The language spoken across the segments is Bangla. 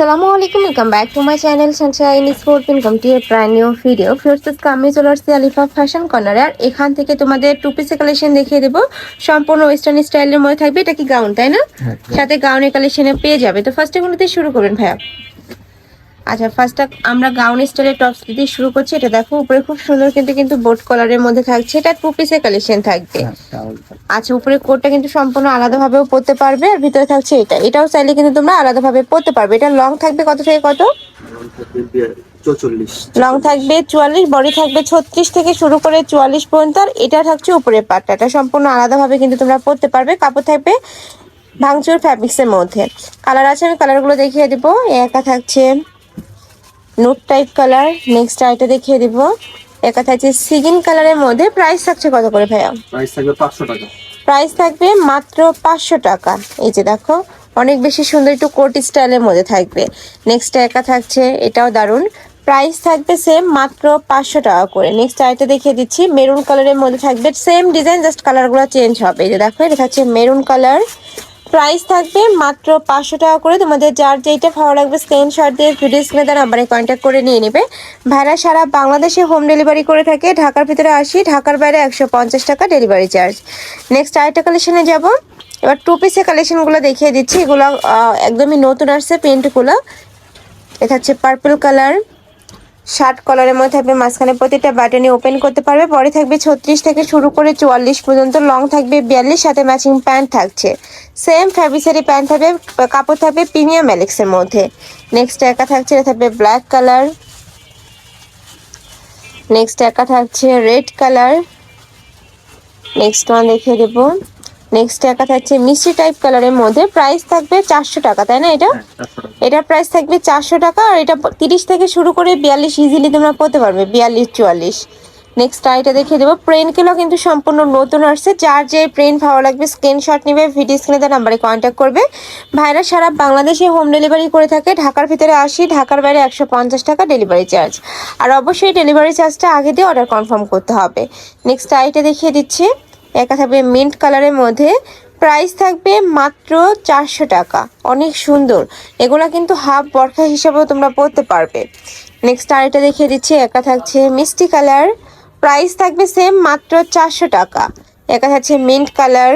আসসালামু আলাইকুম welcome back to my channel Sunshine Sport income to a brand new video ফিরস আমি চলে আসছি আলিফা ফ্যাশন কর্নার আর এখান থেকে তোমাদের টু পিসের কালেকশন দেখিয়ে দেবো। সম্পূর্ণ ওয়েস্টার্ন স্টাইলের মধ্যে থাকবে। এটা কি গাউন তাই না? সাথে গাউনের কালেকশনে পেয়ে যাবে। তো ফার্স্ট এগুলোতে শুরু করবেন ভাইয়া। আচ্ছা ফার্স্টটা আমরা গাউন স্টাইলের টপস দিয়ে শুরু করছি। এটা দেখো উপরে খুব সুন্দর কিন্তু কিন্তু বোট কলারের মধ্যে থাকছে। এটা টু পিসের কালেকশন থাকবে। আচ্ছা উপরে কোটটা কিন্তু সম্পূর্ণ আলাদাভাবেও পরতে পারবে আর ভিতরে থাকছে এটা। এটাও চাইলে কিন্তু তোমরা আলাদাভাবে পরতে পারবে। এটা লং থাকবে কত থেকে কত? লং থাকবে চুয়াল্লিশ বডি থাকবে ছত্রিশ থেকে শুরু করে চুয়াল্লিশ পর্যন্ত আর এটা থাকছে উপরের পাটটা। এটা সম্পূর্ণ আলাদাভাবে কিন্তু তোমরা পরতে পারবে। কাপড় থাকবে ভাঙচুর ফ্যাব্রিক্সের মধ্যে। কালার আছে আমি কালারগুলো দেখিয়ে দিব। একা থাকছে নোট টাইপ কালার নেক্সট আইটা দেখিয়ে দিব। একা থাকছে সিগিন কালারের মধ্যে প্রাইস থাকছে কত করে ভাইয়া? প্রাইস থাকবে পাঁচশো টাকা। প্রাইস থাকবে মাত্র পাঁচশো টাকা। এই যে দেখো অনেক বেশি সুন্দর একটু কোট স্টাইলের মধ্যে থাকবে। নেক্সট একা থাকছে এটাও দারুণ। প্রাইস থাকবে সেম মাত্র পাঁচশো টাকা করে। নেক্সট আইটা দেখিয়ে দিচ্ছি মেরুন কালারের মধ্যে থাকবে। সেম ডিজাইন জাস্ট কালারগুলো চেঞ্জ হবে। এই যে দেখো এটা থাকছে মেরুন কালার প্রাইস থাকবে মাত্র পাঁচশো টাকা করে। তোমাদের যার যেইটা ভালো লাগবে স্ক্রিনশট দিয়ে ভিডিও স্ক্রিনে তার নাম্বারে কন্ট্যাক্ট করে নিয়ে নেবে। ভাড়া সারা বাংলাদেশে হোম ডেলিভারি করে থাকে। ঢাকার ভিতরে আসি, ঢাকার বাইরে একশো পঞ্চাশ টাকা ডেলিভারি চার্জ নেক্সট আরেকটা কালেকশনে যাব। এবার টু পিসের কালেকশনগুলো দেখিয়ে দিচ্ছি। এগুলো একদমই নতুন আসছে প্রিন্টগুলো এটা হচ্ছে পার্পল কালার শার্ট কলারের মধ্যে থাকবে মাঝখানে প্রতিটা বাটনে ওপেন করতে পারবে। পরে থাকবে ছত্রিশ থেকে শুরু করে চুয়াল্লিশ পর্যন্ত লং থাকবে বিয়াল্লিশ, সাথে ম্যাচিং প্যান্ট থাকছে। সেম ফ্যাব্রিক্সেরই প্যান্ট থাকবে, কাপড় থাকবে প্রিমিয়াম অ্যালেক্সের মধ্যে। নেক্সট একা থাকছে, এটা থাকবে ব্ল্যাক কালার নেক্সট একা থাকছে রেড কালার নেক্সট ওয়ান দেখিয়ে দেবো। নেক্সট একা থাকছে মিষ্টি টাইপ কালারের মধ্যে প্রাইস থাকবে চারশো টাকা তাই না এটা? হ্যাঁ এটার প্রাইস থাকবে চারশো টাকা আর এটা তিরিশ থেকে শুরু করে বিয়াল্লিশ ইজিলি তোমরা পড়তে পারবে বিয়াল্লিশ চুয়াল্লিশ। নেক্সট আইটা দেখিয়ে দেবো প্রেনগুলো কিন্তু সম্পূর্ণ নতুন আসছে যার যে প্রেন ভালো লাগবে স্ক্রিনশট নেবে ভিডিও স্ক্রিনে তার নাম্বারে কন্ট্যাক্ট করবে। ভাইরা সারা বাংলাদেশে হোম ডেলিভারি করে থাকে ঢাকার ভিতরে আসি ঢাকার বাইরে একশো পঞ্চাশ টাকা ডেলিভারি চার্জ আর অবশ্যই ডেলিভারি চার্জটা আগে দিয়ে অর্ডার কনফার্ম করতে হবে। নেক্সট আইটা দেখিয়ে দিচ্ছি। একা থাকবে মিন্ট কালারের মধ্যে প্রাইস থাকবে মাত্র চারশো টাকা। অনেক সুন্দর। এগুলা কিন্তু হাফ বরখা হিসাবেও তোমরা পরতে পারবে। নেক্সট আরেকটা দেখিয়ে দিচ্ছি একা থাকছে মিষ্টি কালার প্রাইস থাকবে সেম মাত্র চারশো টাকা। একা থাকছে মিন্ট কালার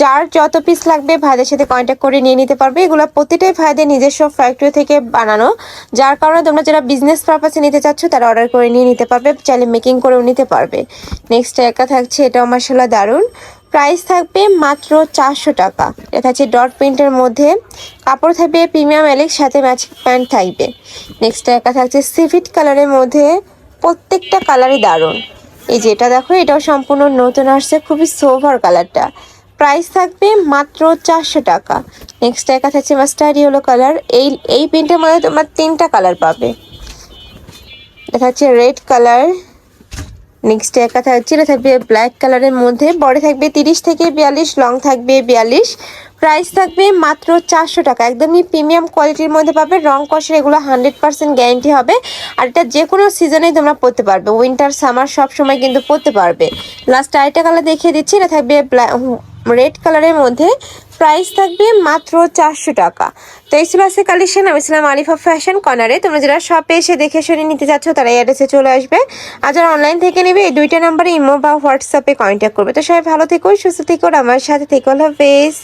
যার যত পিস লাগবে ভাইদের সাথে কন্ট্যাক্ট করে নিয়ে নিতে পারবে। এগুলো প্রতিটাই ভাইদের নিজস্ব ফ্যাক্টরি থেকে বানানো। যার কারণে তোমরা যারা বিজনেস পারপাসে নিতে চাচ্ছ, তারা অর্ডার করে নিয়ে নিতে পারবে, চাইলে মেকিং করেও নিতে পারবে। নেক্সট একা থাকছে, এটাও মাসাল্লাহ দারুণ। প্রাইস থাকবে মাত্র চারশো টাকা। এটা হচ্ছে ডট প্রিন্টের মধ্যে। কাপড় থাকবে প্রিমিয়াম এলেক্স সাথে ম্যাচিং প্যান্ট থাকবে। নেক্সট একা থাকছে সিভিট কালারের মধ্যে। প্রত্যেকটা কালারই দারুণ। এই যেটা দেখো, এটাও সম্পূর্ণ নতুন আসছে, খুবই সোভার কালারটা প্রাইস থাকবে মাত্র চারশো টাকা। নেক্সট একা থাকছে মাস্টার ইয়েলো কালার এই এই পেনটার মধ্যে তোমার তিনটা কালার পাবে। দেখা যাচ্ছে রেড কালার নেক্সট একা হচ্ছে এটা থাকবে ব্ল্যাক কালারের মধ্যে। বড় থাকবে তিরিশ থেকে বিয়াল্লিশ লং থাকবে বিয়াল্লিশ। প্রাইস থাকবে মাত্র চারশো টাকা। একদমই প্রিমিয়াম কোয়ালিটির মধ্যে পাবে, রং কষের এগুলো হান্ড্রেড পার্সেন্ট গ্যারান্টি হবে। আর এটা যে কোনো সিজনেই তোমরা পরতে পারবে। উইন্টার সামার সব সময় কিন্তু পরতে পারবে। লাস্ট আরেকটা কালার দেখিয়ে দিচ্ছি, এটা থাকবে রেড কালারের মধ্যে। প্রাইস থাকবে মাত্র চারশো টাকা। তো এই ছিল আজকে কালেকশন আমি ছিলাম আলিফা ফ্যাশন কর্নারে তোমরা যারা শপে এসে দেখে শুনে নিতে চাচ্ছ, তারা এই অ্যাড্রেসে চলে আসবে। আর যারা অনলাইন থেকে নেবে, এই দুইটা নাম্বারে ইমো বা হোয়াটসঅ্যাপে কন্ট্যাক্ট করবে। তো সবাই ভালো থেকো, সুস্থ থেকো আমার সাথে থেকো। হাফেজ।